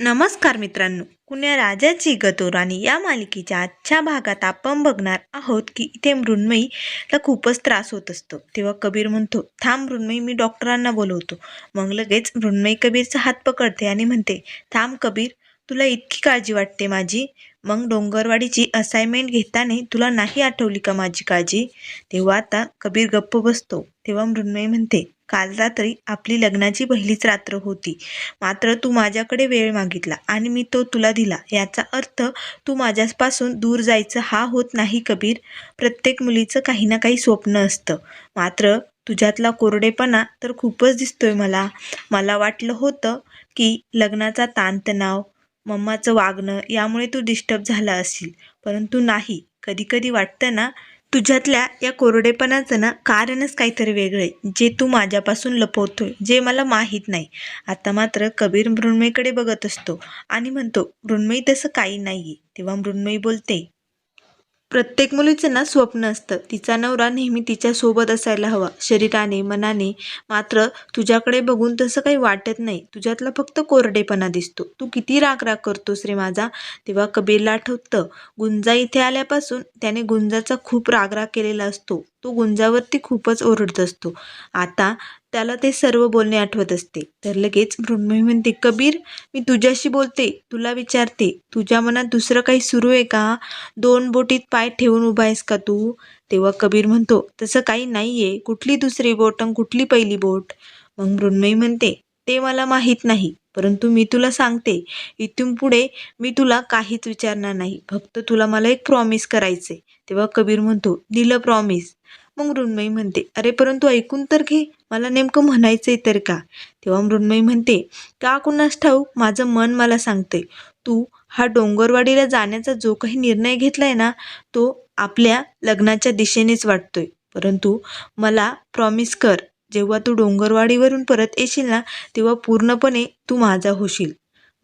नमस्कार मित्रांनो. कुण्या राजाची गतोराणी या मालिकेच्या आजच्या भागात आपण बघणार आहोत की इथे मृण्मयीला खूपच त्रास होत असतो. तेव्हा कबीर म्हणतो थांब मृण्मयी मी डॉक्टरांना बोलवतो. मग लगेच मृण्मयी कबीरचा हात पकडते आणि म्हणते थांब कबीर तुला इतकी काळजी वाटते माझी. मग डोंगरवाडीची असाइनमेंट घेताना तुला नाही आठवली का माझी काळजी? तेव्हा आता कबीर गप्प बसतो. तेव्हा मृण्मयी म्हणते काल रात्री आपली लग्नाची पहिलीच रात्र होती. मात्र तू माझ्याकडे वेळ मागितला आणि मी तो तुला दिला. याचा अर्थ तू माझ्यापासून दूर जायचं हा होत नाही कबीर. प्रत्येक मुलीचं काही ना काही स्वप्न असतं. मात्र तुझ्यातला कोरडेपणा तर खूपच दिसतोय मला. मला वाटलं होतं की लग्नाचा ताणतणाव मम्माचं वागणं यामुळे तू डिस्टर्ब झाला असेल. परंतु नाही. कधी कधी वाटतं ना तुझ्यातल्या या कोरडेपणाचं ना कारणच काहीतरी वेगळं आहे. जे तू माझ्यापासून लपवतोय जे मला माहीत नाही. आता मात्र कबीर मृण्मयीकडे बघत असतो आणि म्हणतो मृण्मयी तसं काही नाही आहे तेव्हा मृण्मयी बोलते प्रत्येक मुलीचं ना स्वप्न असतं. तिचा नवरा नेहमी तिच्यासोबत असायला हवा. शरीराने मनाने. मात्र तुझ्याकडे बघून तसं काही वाटत नाही. तुझ्यातला फक्त कोरडेपणा दिसतो. तू किती राग राग करतोस रे माझा? तेव्हा कबीरला आठवतं. गुंजा इथे आल्यापासून त्याने गुंजाचा खूप रागराग केलेला असतो. तो गुंजावरती खूपच ओरडत असतो. आता त्याला ते सर्व बोलणे आठवत असते. तर लगेच मृण्मयी म्हणते कबीर मी तुझ्याशी बोलते तुला विचारते. तुझ्या मनात दुसरं काही सुरू आहे का? दोन बोटीत पाय ठेवून उभा आहेस का तू? तेव्हा कबीर म्हणतो तसं काही नाही आहे कुठली दुसरी बोट आणि कुठली पहिली बोट? मग मृण्मयी म्हणते ते मला माहीत नाही परंतु मी तुला सांगते. इथून पुढे मी तुला काहीच विचारणार नाही. फक्त तुला मला एक प्रॉमिस करायचे तेव्हा कबीर म्हणतो दिलं प्रॉमिस मग मृण्मयी म्हणते अरे परंतु ऐकून तर घे. मला नेमकं म्हणायचंय तर का? तेव्हा मृण्मयी म्हणते का कुणास ठाऊक? माझं मन मला सांगते तू हा डोंगरवाडीला जाण्याचा जो काही निर्णय घेतलाय ना तो आपल्या लग्नाच्या दिशेनेच वाटतोय. परंतु मला प्रॉमिस कर जेव्हा तू डोंगरवाडीवरून परत येशील ना तेव्हा पूर्णपणे तू माझा होशील.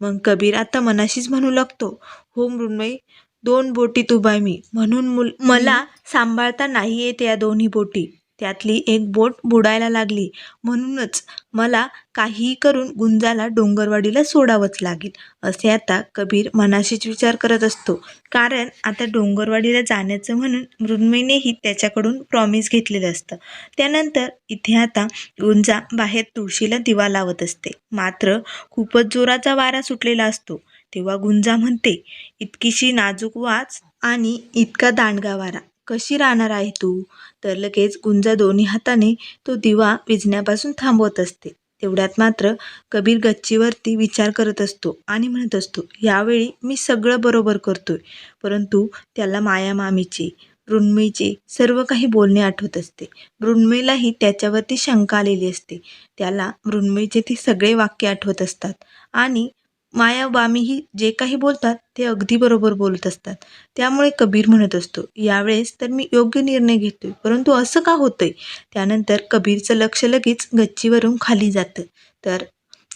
मग कबीर आता मनाशीच म्हणू लागतो हो मृण्मयी दोन बोटीत उभा मी. म्हणून मुल मला सांभाळता नाही येत या दोन्ही बोटी. त्यातली एक बोट बुडायला लागली. म्हणूनच मला काहीही करून गुंजाला डोंगरवाडीला सोडावंच लागेल असे आता कबीर मनाशीच विचार करत असतो. कारण आता डोंगरवाडीला जाण्याचं म्हणून मृण्मयीनेही त्याच्याकडून प्रॉमिस घेतलेलं असतं. त्यानंतर इथे आता गुंजा बाहेर तुळशीला दिवा लावत असते. मात्र खूपच जोराचा वारा सुटलेला असतो. तेव्हा गुंजा म्हणते इतकीशी नाजूक वाच आणि इतका दांडगा वारा. कशी राहणार आहे तू? तर लगेच गुंजा दोन्ही हाताने तो दिवा विझण्यापासून थांबवत असते. तेवढ्यात मात्र कबीर गच्चीवरती विचार करत असतो आणि म्हणत असतो यावेळी मी सगळं बरोबर करतोय परंतु त्याला माया मामीची मृण्मयीचे सर्व काही बोलणे आठवत असते. मृण्मयीलाही त्याच्यावरती शंका आलेली असते. त्याला मृण्मयीचे ते सगळे वाक्य आठवत असतात आणि माया बामीही जे काही बोलतात ते अगदी बरोबर बोलत असतात. त्यामुळे कबीर म्हणत असतो यावेळेस तर मी योग्य निर्णय घेतोय परंतु असं का होतंय? त्यानंतर कबीरचं लक्ष लगेच गच्चीवरून खाली जातं. तर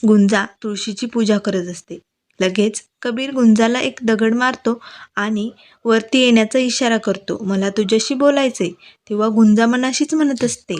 गुंजा तुळशीची पूजा करत असते. लगेच कबीर गुंजाला एक दगड मारतो आणि वरती येण्याचा इशारा करतो मला तुझ्याशी बोलायचंय. तेव्हा गुंजा मनाशीच म्हणत असते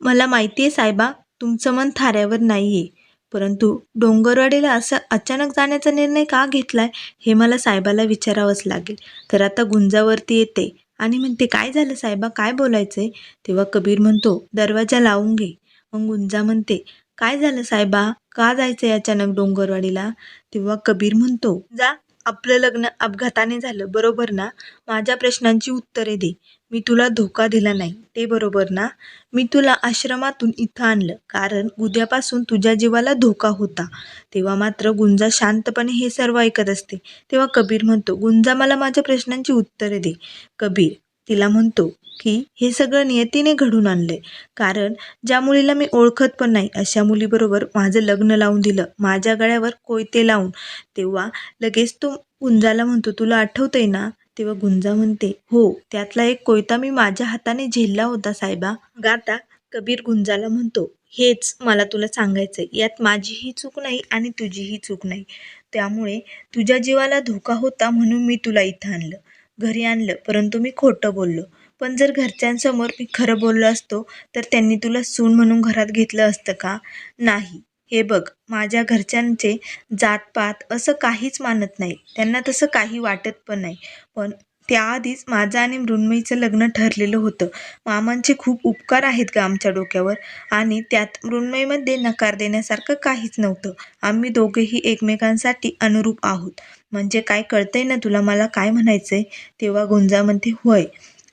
मला माहिती आहे साहेबा तुमचं मन थाऱ्यावर नाही आहे परंतु डोंगरवाडीला असं अचानक जाण्याचा निर्णय का घेतलाय हे मला साहेबाला विचारावंच लागेल. तर आता गुंजावरती येते. आणि म्हणते काय झालं साहेबा? काय बोलायचंय? तेव्हा कबीर म्हणतो दरवाजा लावून घे. मग गुंजा म्हणते काय झालं साहेबा? का जायचंय अचानक डोंगरवाडीला? तेव्हा कबीर म्हणतो जा आपलं लग्न अपघाताने झालं बरोबर ना? माझ्या प्रश्नांची उत्तरे दे. मी तुला धोका दिला नाही ते बरोबर ना? मी तुला आश्रमातून इथं आणलं कारण उद्यापासून तुझ्या जीवाला धोका होता. तेव्हा मात्र गुंजा शांतपणे हे सर्व ऐकत असते. तेव्हा कबीर म्हणतो गुंजा मला माझ्या प्रश्नांची उत्तरे दे. कबीर तिला म्हणतो की हे सगळं नियतीने घडून आणलंय कारण ज्या मुलीला मी ओळखत पण नाही अशा मुलीबरोबर माझं लग्न लावून दिलं माझ्या गळ्यावर कोयते लावून. तेव्हा लगेच तो गुंजाला म्हणतो तुला आठवतंय ना? तेव्हा गुंजा म्हणते हो त्यातला एक कोयता मी माझ्या हाताने झेलला होता साहेबा. गाता कबीर गुंजाला म्हणतो हेच मला तुला सांगायचंय यात माझीही चूक नाही आणि तुझीही चूक नाही. त्यामुळे तुझ्या जीवाला धोका होता म्हणून मी तुला इथं आणलं. घरी आणलं परंतु मी खोटं बोललो. पण जर घरच्यांसमोर मी खरं बोललो असतो तर त्यांनी तुला सून म्हणून घरात घेतलं असतं का? नाही. हे बघ माझ्या घरच्यांचे जातपात असं काहीच मानत नाही. त्यांना तसं काही वाटत पण नाही. पण त्याआधीच माझं आणि मृण्मयीचं लग्न ठरलेलं होतं. मामांचे खूप उपकार आहेत का आमच्या डोक्यावर. आणि त्यात मृण्मयीमध्ये नकार देण्यासारखं काहीच नव्हतं. आम्ही दोघेही एकमेकांसाठी अनुरूप आहोत. म्हणजे काय कळतंय ना तुला? मला काय म्हणायचंय? तेव्हा गुंजामध्ये होय.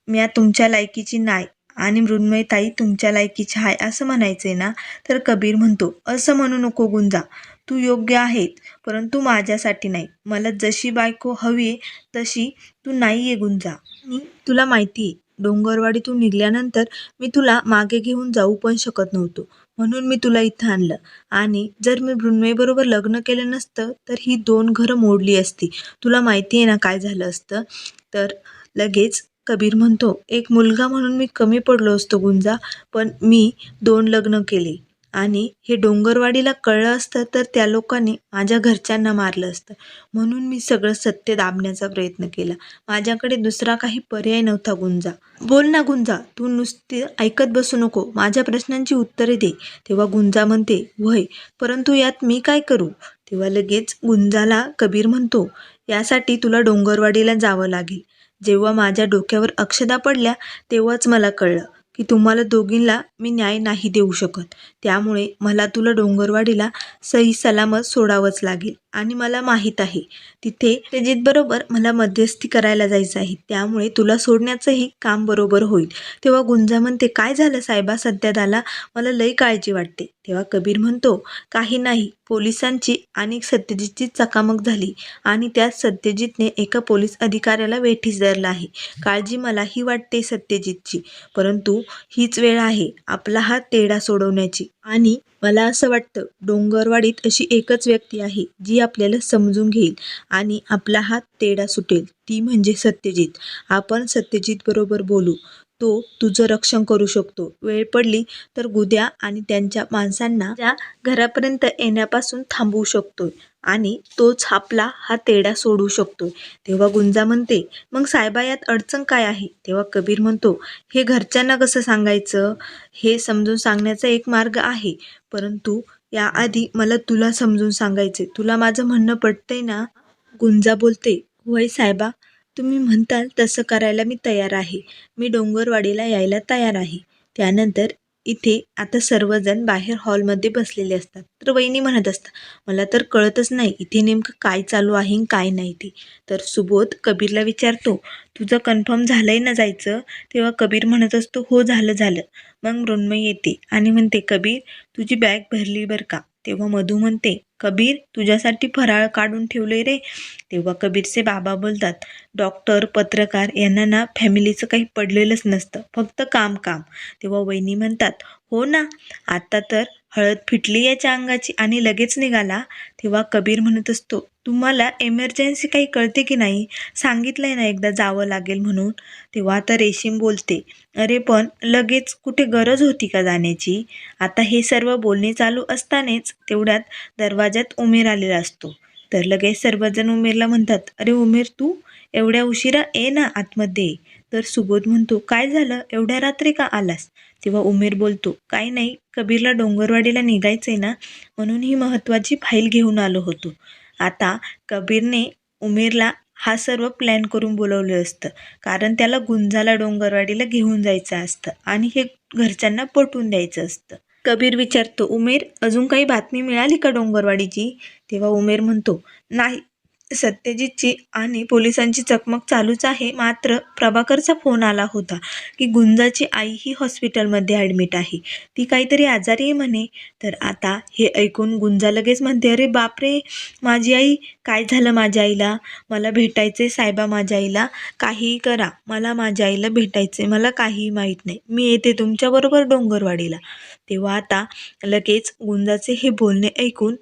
मी तुमच्या लायकीची नाही आणि मृण्मयताई तुमच्या लायकीची आहे असं म्हणायचंय ना? तर कबीर म्हणतो असं म्हणू नको गुंजा. तू योग्य आहेत परंतु माझ्यासाठी नाही. मला जशी बायको हवी आहे तशी तू नाही आहे गुंजा. आणि तुला माहिती आहे डोंगरवाडीतून निघाल्यानंतर मी तुला मागे घेऊन जाऊ पण शकत नव्हतो. म्हणून मी तुला इथं आणलं. आणि जर मी मृण्मयीबरोबर लग्न केलं नसतं तर ही दोन घरं मोडली असती. तुला माहिती आहे ना काय झालं असतं? तर लगेच कबीर म्हणतो एक मुलगा म्हणून मी कमी पडलो असतो गुंजा पण मी दोन लग्न केले. आणि हे डोंगरवाडीला कळलं असतं तर त्या लोकांनी माझ्या घरच्यांना मारलं असतं. म्हणून मी सगळं सत्य दाबण्याचा प्रयत्न केला. माझ्याकडे दुसरा काही पर्याय नव्हता गुंजा. बोल ना गुंजा तू नुसती ऐकत बसू नको. माझ्या प्रश्नांची उत्तरे दे. तेव्हा गुंजा म्हणते वय परंतु यात मी काय करू? तेव्हा लगेच गुंजाला कबीर म्हणतो यासाठी तुला डोंगरवाडीला जावं लागेल. जेव्हा माझ्या डोक्यावर अक्षदा पडल्या तेव्हाच मला कळलं की तुम्हाला दोघींना मी न्याय नाही देऊ शकत. त्यामुळे मला तुला डोंगरवाडीला सही सलामत सोडावंच लागेल आणि मला माहीत आहे तिथे बरोबर मला मध्यस्थी करायला जायचं आहे. त्यामुळे तुला सोडण्याचंही काम बरोबर होईल. तेव्हा गुंजा म्हणते काय झालं साहेबा? सध्या आला मला लई काळजी वाटते. तेव्हा कबीर म्हणतो काही नाही पोलिसांची आणि सत्यजितची चकामक झाली आणि त्यात सत्यजितने एका पोलीस अधिकाऱ्याला वेठीस धरला आहे. काळजी मलाही वाटते सत्यजितची परंतु हीच वेळ आहे आपला हात तेढा सोडवण्याची. आणि मला असं वाटतं डोंगरवाडीत अशी एकच व्यक्ती आहे जी आपल्याला समजून घेईल आणि आपला हात तेढा सुटेल. ती म्हणजे सत्यजित. आपण सत्यजित बरोबर बोलू. तो तुझं रक्षण करू शकतो. वेळ पडली तर गुद्या आणि त्यांच्या माणसांना त्या घरापर्यंत येण्यापासून थांबवू शकतोय आणि तोच आपला हा तेढा सोडू शकतो तेव्हा गुंजा म्हणते मग साहेबा यात अडचण काय आहे? तेव्हा कबीर म्हणतो हे घरच्यांना कसं सांगायचं? हे समजून सांगण्याचा एक मार्ग आहे. परंतु याआधी मला तुला समजून सांगायचे तुला माझं म्हणणं पटतंय ना? गुंजा बोलते वय साहेबा तुम्ही म्हणताल तसं करायला मी तयार आहे. मी डोंगरवाडीला यायला तयार आहे. त्यानंतर इथे आता सर्वजण बाहेर हॉलमध्ये बसलेले असतात. तर वहिनी म्हणत असतात मला तर कळतच नाही इथे नेमकं काय चालू आहे काय नाही ते. तर सुबोध कबीरला विचारतो तुझं कन्फर्म झालंय ना जायचं? तेव्हा कबीर म्हणत असतो हो झालं झालं. मग मृण्मयी येते आणि म्हणते कबीर तुझी बॅग भरली बरं का? तेव्हा मधू म्हणते कबीर तुझ्यासाठी फराळ काढून ठेवले रे. तेव्हा कबीरचे बाबा बोलतात डॉक्टर पत्रकार यांना ना फॅमिलीचं काही पडलेलंच नसतं फक्त काम काम तेव्हा वहिनी म्हणतात हो ना आता तर हळद फिटली याच्या अंगाची आणि लगेच निघाला तेव्हा कबीर म्हणत असतो तुम्हाला एमर्जन्सी काही कळते की नाही? सांगितलंय ना एकदा जावं लागेल म्हणून. तेव्हा आता रेशीम बोलते अरे पण लगेच कुठे गरज होती का जाण्याची? आता हे सर्व बोलणे चालू असतानाच तेवढ्यात दरवाज्यात उमेर आलेला असतो. तर लगेच सर्वजण उमेरला म्हणतात अरे उमेर तू एवढ्या उशिरा ये ना आतमध्ये. तर सुबोध म्हणतो काय झालं? एवढ्या रात्री का आलास? तेव्हा उमेर बोलतो काय नाही कबीरला डोंगरवाडीला निघायचंय ना म्हणून ही महत्त्वाची फाईल घेऊन आलो होतो. आता कबीरने उमेरला हा सर्व प्लॅन करून बोलवलं असतं कारण त्याला गुंजाला डोंगरवाडीला घेऊन जायचं असतं आणि हे घरच्यांना पटवून द्यायचं असतं. कबीर विचारतो उमेर अजून काही बातमी मिळाली का डोंगरवाडीची? तेव्हा उमेर म्हणतो नाही सत्यजितची आणि पोलिसांची चकमक चालूच आहे. मात्र प्रभाकरचा फोन आला होता की गुंजाची आई ही हॉस्पिटलमध्ये ॲडमिट आहे. ती काहीतरी आजारी आहे म्हणे. तर आता हे ऐकून गुंजा लगेच म्हणते अरे बापरे माझी आई काय झालं माझ्या आईला? मला भेटायचे साहेबा माझ्या आईला. काहीही करा. मला माझ्या आईला भेटायचे मला काहीही माहीत नाही. मी येते तुमच्याबरोबर डोंगरवाडीला. तेव्हा आता लगेच गुंजाचे हे बोलणे ऐकून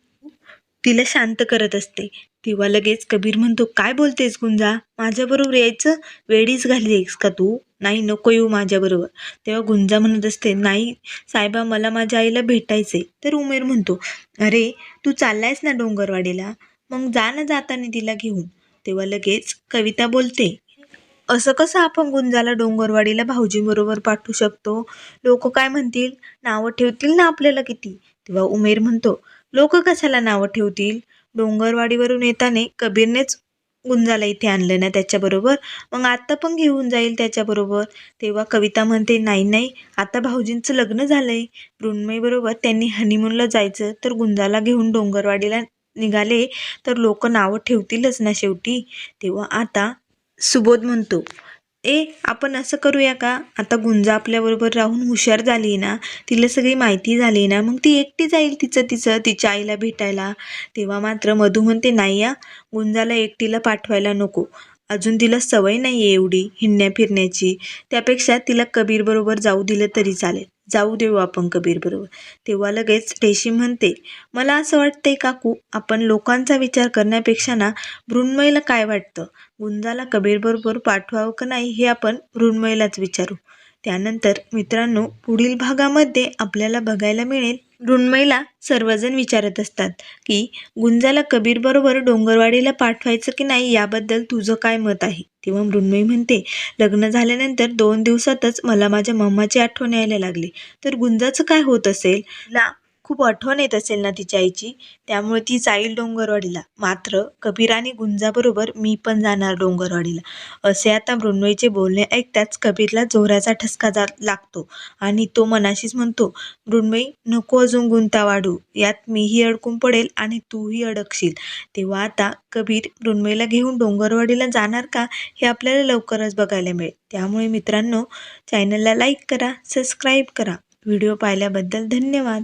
तिला शांत करत असते. तेव्हा लगेच कबीर म्हणतो काय बोलतेस गुंजा? माझ्याबरोबर यायचं? वेळीच घाली आहेस का तू? नाही नको येऊ माझ्याबरोबर. तेव्हा गुंजा म्हणत असते नाही साहेबा मला माझ्या आईला भेटायचे तर उमेर म्हणतो अरे तू चाललायस ना डोंगरवाडीला? मग जा ना जाताना तिला घेऊन. तेव्हा लगेच कविता बोलते असं कसं आपण गुंजाला डोंगरवाडीला भाऊजीबरोबर पाठवू शकतो? लोक काय म्हणतील? नावं ठेवतील ना आपल्याला किती? तेव्हा उमेर म्हणतो लोक कशाला नावं ठेवतील? डोंगरवाडीवरून येताना कबीरनेच गुंजाला इथे आणलं ना त्याच्याबरोबर? मग आत्ता पण घेऊन जाईल त्याच्याबरोबर? तेव्हा कविता म्हणते नाही नाही आता भाऊजींचं लग्न झालंय. मृण्मयीबरोबर त्यांनी हनीमूनला जायचं. तर गुंजाला घेऊन डोंगरवाडीला निघाले. तर लोक नावं ठेवतीलच ना शेवटी? तेव्हा आता सुबोध म्हणतो ए आपण असं करूया का? आता गुंजा आपल्याबरोबर राहून हुशार झाली ना तिला सगळी माहिती झाली ना मग ती एकटी जाईल तिचं तिचं तिच्या आईला भेटायला. तेव्हा मात्र मधू म्हणते नाही या गुंजाला एकटीला पाठवायला नको. अजून तिला सवय नाही आहे एवढी हिंडण्या फिरण्याची त्यापेक्षा तिला कबीरबरोबर जाऊ दिलं तरी चालेल. जाऊ देऊ आपण कबीरबरोबर. तेव्हा लगेच रेशीम म्हणते मला असं वाटतंय काकू आपण लोकांचा विचार करण्यापेक्षा ना मृण्मयीला काय वाटतं? गुंजाला कबीरबरोबर पाठवावं का नाही हे आपण मृण्मयीलाच विचारू. त्यानंतर मित्रांनो पुढील भागामध्ये आपल्याला बघायला मिळेल मृण्मयीला सर्वजण विचारत असतात की गुंजाला कबीरबरोबर डोंगरवाडीला पाठवायचं की नाही याबद्दल तुझं काय मत आहे? तेव्हा मृण्मयी म्हणते लग्न झाल्यानंतर दोन दिवसातच मला माझ्या मम्माची आठवण यायला लागली. तर गुंजाचं काय होत असेल? ला खूप आठवण येत असेल ना तिच्या आईची. त्यामुळे ती जाईल डोंगरवाडीला. मात्र कबीर आणि गुंजाबरोबर मी पण जाणार डोंगरवाडीला. असे आता मृण्मयीचे बोलणे ऐकताच कबीरला जोराचा ठसका जा लागतो आणि तो मनाशीच म्हणतो मृण्मयी नको अजून गुंता वाढू. यात मीही अडकून पडेल आणि तूही अडकशील. तेव्हा आता कबीर मृण्मयीला घेऊन डोंगरवाडीला जाणार का हे आपल्याला लवकरच बघायला मिळेल. त्यामुळे मित्रांनो चॅनलला लाईक करा सबस्क्राईब करा. व्हिडिओ पाहिल्याबद्दल धन्यवाद.